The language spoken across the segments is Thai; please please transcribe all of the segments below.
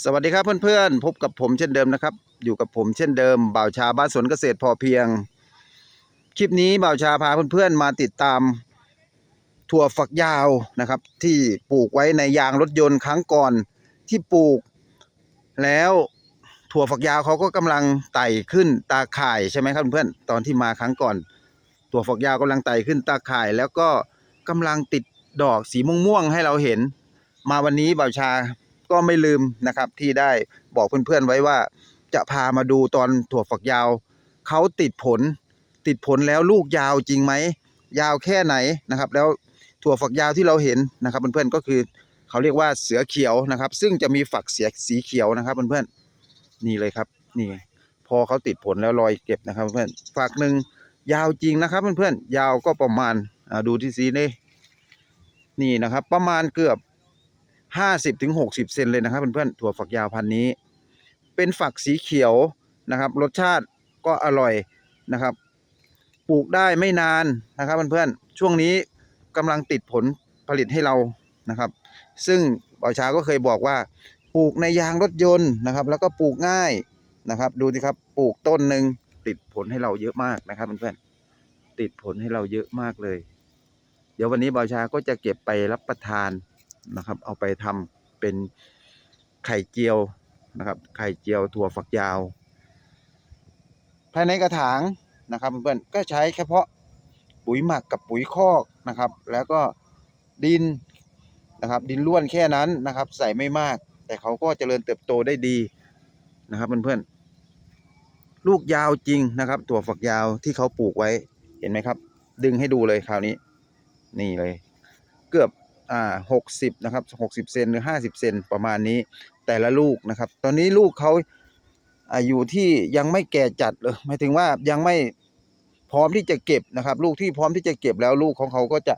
สวัสดีครับเพื่อนๆพบกับผมเช่นเดิมนะครับ อยู่กับผมเช่นเดิมบ่าวชาบ้านสวนเกษตรพอเพียง คลิปนี้บ่าวชาพาเพื่อนๆมาติดตามถั่วฝักยาวนะครับ ที่ปลูกไว้ในยางรถยนต์ครั้งก่อนที่ปลูก แล้วถั่วฝักยาวเขาก็กำลังไต่ขึ้นตาข่ายใช่ไหมครับเพื่อนๆตอนที่มาครั้งก่อน ถั่วฝักยาวกำลังไต่ขึ้นตาข่าย แล้วก็กำลังติดดอกสีม่วงๆให้เราเห็น มาวันนี้บ่าวชา ก็ไม่ลืมนะครับที่ได้บอกเพื่อนๆไว้ว่า จะพามาดูตอนถั่วฝักยาวเขาติดผล ติดผลแล้วลูกยาวจริงไหมยาวแค่ไหนนะครับ แล้วถั่วฝักยาวที่เราเห็นนะครับเพื่อนๆก็คือเขาเรียกว่าเสือเขียวนะครับ ซึ่งจะมีฝักเสียสีเขียวนะครับเพื่อนๆนี่เลยครับนี่พอเขาติดผลแล้วรอยเก็บนะครับเพื่อนฝักหนึ่งยาวจริงนะครับเพื่อนๆยาวก็ประมาณดูที่สีนี่นี่นะครับ ประมาณเกือบ ห้าสิบถึงหกสิบเซนเลยนะครับเพื่อนๆถั่วฝักยาวพันนี้ เป็นฝักสีเขียวนะครับ รสชาติก็อร่อยนะครับ ปลูกได้ไม่นานนะครับเพื่อนๆช่วงนี้กำลังติดผลผลิตให้เรานะครับ ซึ่งบ่าวชาก็เคยบอกว่า ปลูกในยางรถยนต์นะครับ แล้วก็ปลูกง่ายนะครับ ดูสิครับปลูกต้นหนึ่งติดผลให้เราเยอะมากนะครับเพื่อนๆติดผลให้เราเยอะมากเลย เดี๋ยววันนี้บ่าวชาก็จะเก็บไปรับประทาน นะครับ เอาไปทำเป็นไข่เจียวนะครับ ไข่เจียวถั่วฝักยาว ภายในกระถางนะครับเพื่อนก็ใช้เฉพาะปุ๋ยหมักกับปุ๋ยคอกนะครับ แล้วก็ดินนะครับ ดินล้วนแค่นั้นนะครับ ใส่ไม่มาก แต่เขาก็เจริญเติบโตได้ดีนะครับเพื่อนๆลูกยาวจริงนะครับ ถั่วฝักยาวที่เขาปลูกไว้เห็นไหมครับ ดึงให้ดูเลยคราวนี้ นี่เลย เกือบ อ่าหกสิบนะครับหกสิบเซนหรือห้าสิบเซนประมาณนี้แต่ละลูกนะครับ ตอนนี้ลูกเขาอายู่ที่ยังไม่แก่จัดเลยหมายถึงว่ายังไม่พร้อมที่จะเก็บนะครับ ลูกที่พร้อมที่จะเก็บแล้วลูกของเขาก็จะ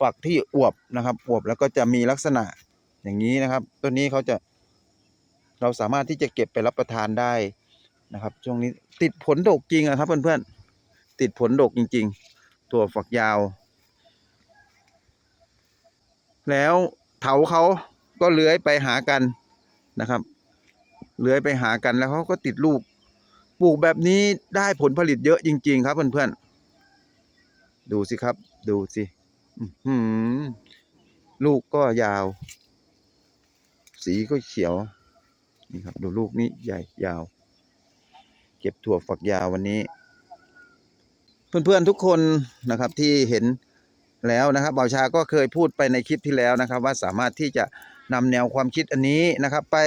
ฝักที่อวบนะครับ อวบแล้วก็จะมีลักษณะอย่างนี้นะครับ ต้นนี้เขาจะเราสามารถที่จะเก็บไปรับประทานได้นะครับ ช่วงนี้ติดผลดกจริงอะครับเพื่อนๆติดผลดกจริง ๆ ตัวฝักยาว แล้วเถาเขาก็เลื้อยไปหากันนะครับ เลื้อยไปหากันแล้วเขาก็ติดลูก ปลูกแบบนี้ได้ผลผลิตเยอะจริง ๆ ครับเพื่อนๆ ดูสิครับ ดูสิลูกก็ยาว สีก็เขียว นี่ครับ ดูลูกนี้ใหญ่ยาว เก็บถั่วฝักยาววันนี้ เพื่อนๆทุกคนนะครับที่เห็น แล้วนะครับเบาชาก็เคยพูดไปในคลิปที่แล้วนะครับ ว่าสามารถที่จะนำแนวความคิดอันนี้นะครับ ไป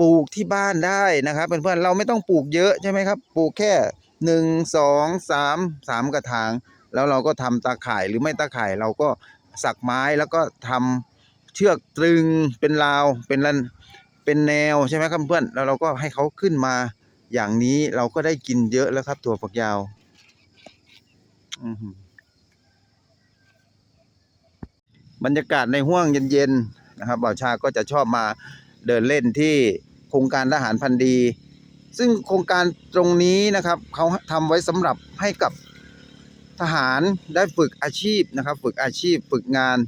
ปลูกที่บ้านได้นะครับเพื่อนๆเราไม่ต้องปลูกเยอะใช่ไหมครับ ปลูกแค่หนึ่งสองสามสามกระถาง แล้วเราก็ทำตาข่ายหรือไม่ตาข่ายเราก็สักไม้แล้วก็ทำเชือกตรึงเป็นราวเป็นรันเป็นแนวใช่ไหมครับเพื่อนแล้วเราก็ให้เขาขึ้นมาอย่างนี้เราก็ได้กินเยอะแล้วครับ ถั่วฝักยาว อือหือ บรรยากาศในห้วงเย็นๆนะครับบ่าวชาก็จะชอบมาเดินเล่นที่โครงการทหารพันดี ซึ่งโครงการตรงนี้นะครับเขาทำไว้สำหรับให้กับทหารได้ฝึกอาชีพนะครับ ฝึกอาชีพฝึกงาน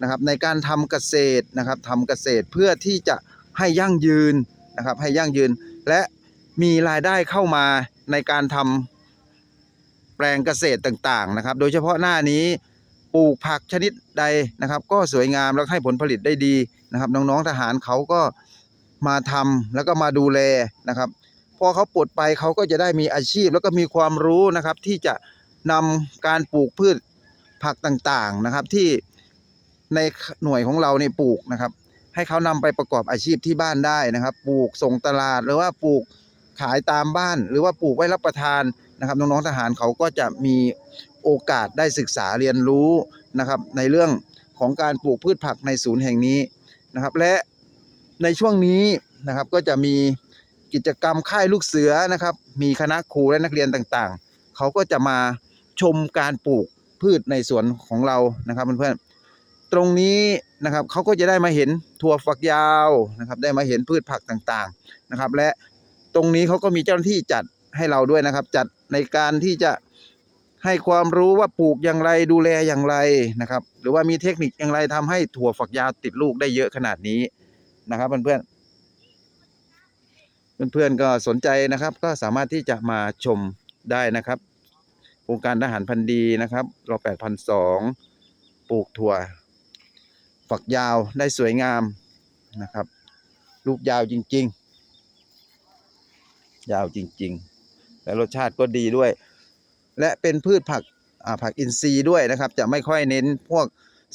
นะครับ ในการทำเกษตรนะครับทำเกษตรเพื่อที่จะให้ยั่งยืนนะครับ ให้ยั่งยืนและมีรายได้เข้ามาในการทำแปลงเกษตรต่างๆนะครับ โดยเฉพาะหน้านี้ ปลูกผักชนิดใดนะครับ ก็สวยงามแล้วให้ผลผลิตได้ดีนะครับ น้องๆทหารเขาก็มาทำแล้วก็มาดูแลนะครับ พอเขาปลดไปเขาก็จะได้มีอาชีพแล้วก็มีความรู้นะครับ ที่จะนำการปลูกพืชผักต่างๆนะครับที่ในหน่วยของเราเนี่ยปลูกนะครับ ให้เขานำไปประกอบอาชีพที่บ้านได้นะครับ ปลูกส่งตลาดหรือว่าปลูกขายตามบ้าน หรือว่าปลูกไว้รับประทานนะครับน้องๆทหารเขาก็จะมี โอกาสได้ศึกษาเรียนรู้นะครับ ในเรื่องของการปลูกพืชผักในศูนย์แห่งนี้นะครับ และในช่วงนี้นะครับก็จะมีกิจกรรมค่ายลูกเสือนะครับ มีคณะครูและนักเรียนต่างๆ เขาก็จะมาชมการปลูกพืชในสวนของเรานะครับเพื่อนๆตรงนี้นะครับเขาก็จะได้มาเห็นถั่วฝักยาวนะครับ ได้มาเห็นพืชผักต่างๆนะครับ และตรงนี้เขาก็มีเจ้าหน้าที่จัดให้เราด้วยนะครับ จัดในการที่จะ ให้ความรู้ว่าปลูกอย่างไรดูแลอย่างไรนะครับ หรือว่ามีเทคนิคอย่างไรทำให้ถั่วฝักยาวติดลูกได้เยอะขนาดนี้นะครับเพื่อนๆเพื่อนๆก็สนใจนะครับ ก็สามารถที่จะมาชมได้นะครับโครงการทหารพันธ์ดีนะครับรอแปดพันสองปลูกถั่ว ฝักยาวได้สวยงามนะครับ ลูกยาวจริง ๆ ยาวจริง ๆ และรสชาติก็ดีด้วย และเป็นพืชผักอ่าผักอินทรีย์ด้วยนะครับ จะไม่ค่อยเน้นพวก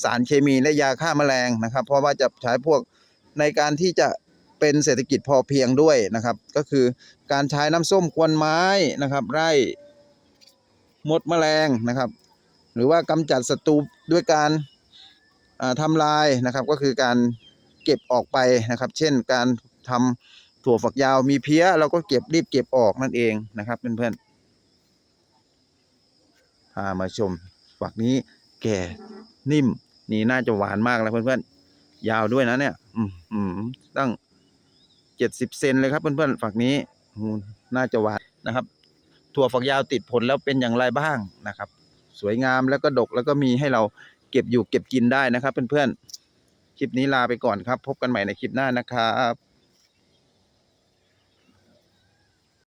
สารเคมีและยาฆ่าแมลงนะครับ เพราะว่าจะใช้พวกในการที่จะเป็นเศรษฐกิจพอเพียงด้วยนะครับ ก็คือการใช้น้ำส้มควนไม้นะครับ ไร่มดแมลงนะครับ หรือว่ากำจัดศัตรูด้วยการทำลายนะครับ ก็คือการเก็บออกไปนะครับ เช่นการทำถั่วฝักยาวมีเพี้ยเราก็เก็บรีบเก็บออกนั่นเองนะครับเพื่อนๆ มาชมฝักนี้แก่นิ่ม นี่น่าจะหวานมากแล้วเพื่อนๆ ยาวด้วยนะเนี่ยอืมอืมตั้งเจ็ดสิบเซนเลยครับเพื่อนๆฝักนี้น่าจะหวานนะครับ ถั่วฝักยาวติดผลแล้วเป็นอย่างไรบ้างนะครับ สวยงามแล้วก็ดกแล้วก็มีให้เราเก็บอยู่เก็บกินได้นะครับ เพื่อนๆคลิปนี้ลาไปก่อนครับ พบกันใหม่ในคลิปหน้านะครับ